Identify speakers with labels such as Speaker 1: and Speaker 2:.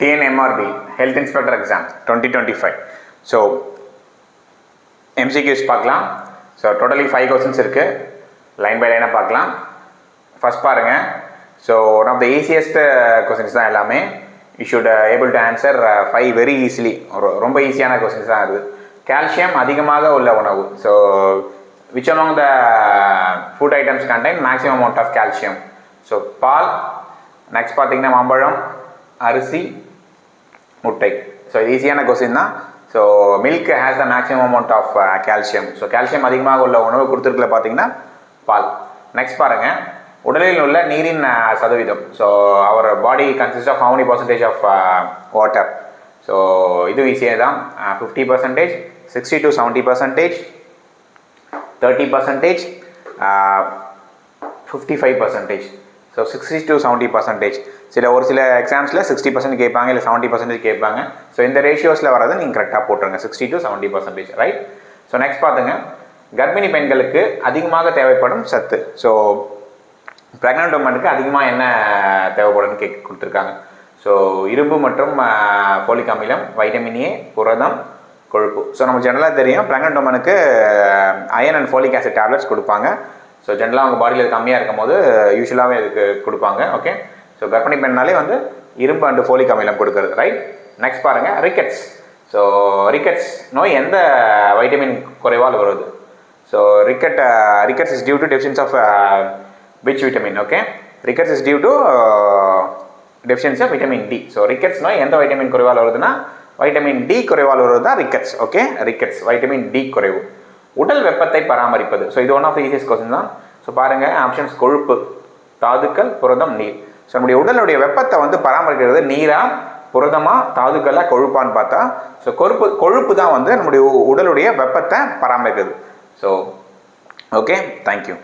Speaker 1: TNMRB health inspector exam twenty twenty five so MCQs பார்க்கலாம். So totally five questions இருக்குது line by லைனாக பார்க்கலாம். First பாருங்கள் so one of the easiest questions தான் எல்லாமே. You should able to answer five very easily ரொம்ப ஈஸியான questions தான் இருக்குது கால்சியம் அதிகமாக உள்ள உணவு. So which among the food items contain maximum amount of calcium so ball. Next பார்த்தீங்கன்னா மாம்பழம் அரிசி முட்டை. ஸோ இது ஈஸியான கொஸ்டின் தான் so milk has the maximum amount of calcium so calcium அதிகமாக உள்ள உணவு கொடுத்துருக்கல பார்த்தீங்கன்னா பால். நெக்ஸ்ட் பாருங்கள் உடலில் உள்ள நீரின் uh, சதவீதம். So our body consist of how many percentage of water so இது ஈஸியாக தான். Fifty percentage sixty to seventy percentage thirty percentage fifty five percentage so sixty to seventy percentage சில ஒரு சில எக்ஸாம்ஸில் சிக்ஸ்டி பர்சன்ட் கேட்பாங்க இல்லை செவன்ட்டி பர்சன்டேஜ் கேட்பாங்க. So இந்த ரேஷியோஸில் வரதை நீங்கள் கரெக்டாக போட்டுருங்க. Sixty to seventy percentage right so next பார்த்துங்க கர்ப்பிணி பெண்களுக்கு அதிகமாக தேவைப்படும் சத்து. ஸோ ப்ரெக்னென்ட் உமனுக்கு அதிகமாக என்ன தேவைப்படும்னு கேட்க கொடுத்துருக்காங்க. ஸோ இரும்பு மற்றும் போலிக் அமிலம் வைட்டமின் ஏ புரதம் கொழுப்பு. ஸோ நம்ம ஜென்ரலாக தெரியும். ப்ரெக்னென்ட் உமனுக்கு iron and folic acid tablets கொடுப்பாங்க. ஸோ ஜென்ரலாக அவங்க பாடியில் கம்மியாக இருக்கும் போது யூஸ்வலாகவே இதுக்கு கொடுப்பாங்க ஓகே ஸோ கர்ப்பிணி பெண்ணாலே வந்து இரும்பு அண்டு ஃபோலிக் அமிலம் கொடுக்குறது ரைட் நெக்ஸ்ட் பாருங்கள் ரிக்கெட்ஸ் ஸோ ரிக்கெட்ஸ் நோய் எந்த வைட்டமின் குறைவால் வருது? So ricket rickets is due to deficiency of which vitamin okay rickets is due to deficiency of vitamin D so rickets நோய் எந்த வைட்டமின் குறைவால் வருதுன்னா வைட்டமின் டி குறைவால் வருவது தான் rickets okay rickets vitamin D குறைவு. உடல் வெப்பத்தை பராமரிப்பது. ஸோ இது ஒன் ஆஃப் ஈஸியஸ்ட் கொஸ்டின் தான். ஸோ பாருங்கள் ஆப்ஷன்ஸ் கொழுப்பு தாதுக்கள் புரதம் நீர். ஸோ நம்முடைய உடலுடைய வெப்பத்தை வந்து பராமரிக்கிறது நீரா புரதமாக தாதுக்களாக கொழுப்பான்னு பார்த்தா ஸோ கொழுப்பு கொழுப்பு தான் வந்து நம்முடைய உடலுடைய வெப்பத்தை பராமரிக்கிறது. So okay thank you